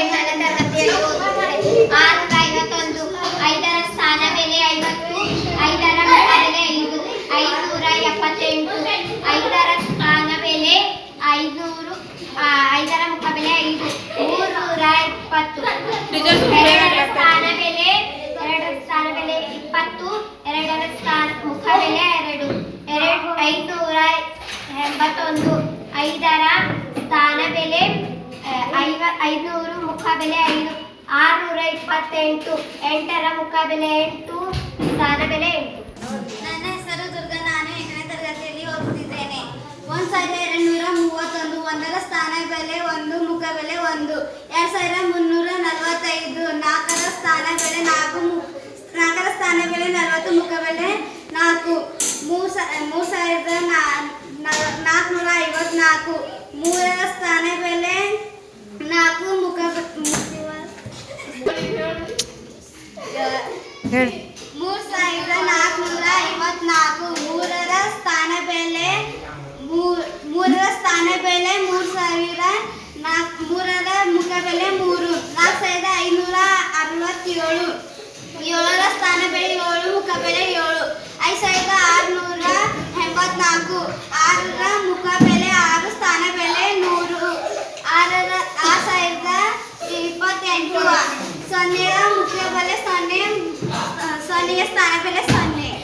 ಎಂಟನೇ ತರಗತಿಯಲ್ಲಿ ಓದುತ್ತಿದೆ ಆರುನೂರ ಐವತ್ತೊಂದು ಐದರ ಸ್ಥಾನ ಬೆಲೆ ಐವತ್ತು ಐದರ ಮುಖಬೆಲೆ ಐದು ಐನೂರ ಎಪ್ಪತ್ತೆಂಟು ಐದರ ಸ್ಥಾನ ಬೆಲೆ ಐನೂರು ಆ, ಐದರ ಮುಖಬೆಲೆ ಐದು ಮೂರ್ನೂರ ಇಪ್ಪತ್ತು ಎರಡರ ಸ್ಥಾನ ಬೆಲೆ ಎರಡರ ಸ್ಥಾನ ಬೆಲೆ ಇಪ್ಪತ್ತು ಎರಡರ ಸ್ಥಾನ ಮುಖಬೆಲೆ ಎರಡು ಎರಡು ಐನೂರ ಎಂಬತ್ತೊಂದು ಐದರ ಸ್ಥಾನ ಬೆಲೆ ಆ, ಐವ ಐನೂರು ಮುಖಬೆಲೆ ಐದು. ಆರುನೂರ ಇಪ್ಪತ್ತೆಂಟು. ಎಂಟರ ಮುಖಬೆಲೆ ಎಂಟು. ಸ್ಥಾನ ಬೆಲೆ ಎಂಟು. ನನ್ನ ಹೆಸರು ದುರ್ಗ. ನಾನು ಎಂಟನೇ ತರಗತಿಯಲ್ಲಿ ಓದುತ್ತಿದ್ದೇನೆ. ಒಂದು ಸಾವಿರದ ಎರಡುನೂರ ಮೂವತ್ತೊಂದು, ಒಂದರ ಸ್ಥಾನ ಬೆಲೆ ಒಂದು, ಮುಖ ಬೆಲೆ ಒಂದು. ಎರಡು ಸಾವಿರದ ಮುನ್ನೂರ ನಲವತ್ತೈದು, ನಾಲ್ಕರ ಸ್ಥಾನ ಬೆಲೆ ನಾಲ್ಕು ನಾಲ್ಕರ ಸ್ಥಾನ ಬೆಲೆ ನಲವತ್ತು, ಮುಖ ಬೆಲೆ ನಾಲ್ಕು. ಮೂರು ಮೂರು ಸಾವಿರದ ನಾಲ್ಕುನೂರ ಐವತ್ನಾಲ್ಕು. ಮೂರರ ಸ್ಥಾನ ಬೆಲೆ ನಾಲ್ಕು ಹೇಳಿ. ಮೂರು ಸಾವಿರದ ನಾಲ್ಕುನೂರ ಐವತ್ನಾಲ್ಕು, ಮೂರರ ಸ್ಥಾನ ಬೆಲೆ ಮೂರರ ಸ್ಥಾನ ಬೆಲೆ ಮೂರು ಸಾವಿರ ನಾಲ್ಕು, ಮೂರರ ಮುಖ ಬೆಲೆ ಮೂರು, ನಾಲ್ಕು ಸಾವಿರದ ಐನೂರ ಅರವತ್ತೇಳು, ಏಳರ ಸ್ಥಾನ ಬೆಲೆ ಏಳು, ಮುಖ ಬೆಲೆ ಏಳು, ಐದು ಸಾವಿರದ ಆರುನೂರ ಎಂಬತ್ನಾಲ್ಕು, ಆರರ ಮುಖ ಬೆಲೆ ಆರು, ಸ್ಥಾನ ಬೆಲೆ ನೂರು, ಆರರ, ಆರು ಸಾವಿರದ ಇಪ್ಪತ್ತೆಂಟು, ಸೊನ್ನೆ സ്ഥാനം